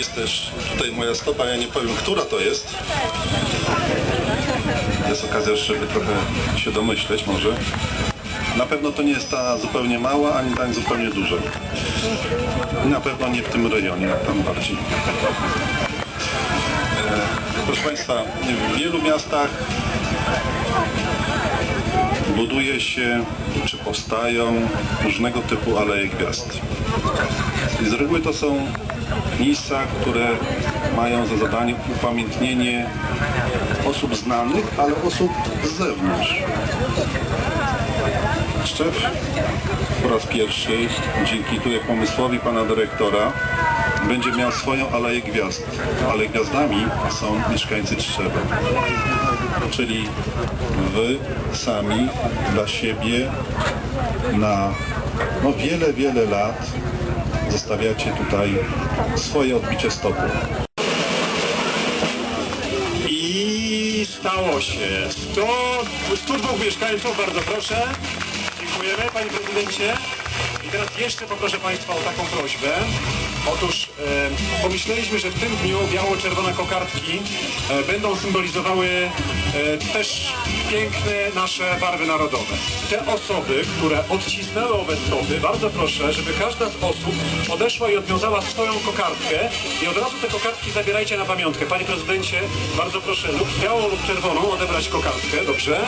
Jest też tutaj moja stopa, ja nie powiem, która to jest. Jest okazja, żeby trochę się domyśleć może. Na pewno to nie jest ta zupełnie mała, ani ta zupełnie duża. Na pewno nie w tym rejonie, tam bardziej. E, Proszę Państwa, w wielu miastach buduje się czy powstają różnego typu aleje gwiazd. Z reguły to są miejsca, które mają za zadanie upamiętnienie osób znanych, ale osób z zewnątrz. Szczep po raz pierwszy, dzięki tutaj pomysłowi pana dyrektora, będzie miał swoją Aleję Gwiazd. Ale gwiazdami są mieszkańcy Trzewa. Czyli wy sami dla siebie na no wiele, wiele lat zostawiacie tutaj swoje odbicie stopy. I stało się. 100, 102 mieszkańców, bardzo proszę. Dziękujemy Panie Prezydencie. I teraz jeszcze poproszę Państwa o taką prośbę. Otóż e, pomyśleliśmy, że w tym dniu biało-czerwone kokardki e, będą symbolizowały e, też piękne nasze barwy narodowe. Te osoby, które odcisnęły owe stopy, bardzo proszę, żeby każda z osób podeszła i odwiązała swoją kokardkę i od razu te kokardki zabierajcie na pamiątkę. Panie prezydencie, bardzo proszę lub białą lub czerwoną odebrać kokardkę, dobrze?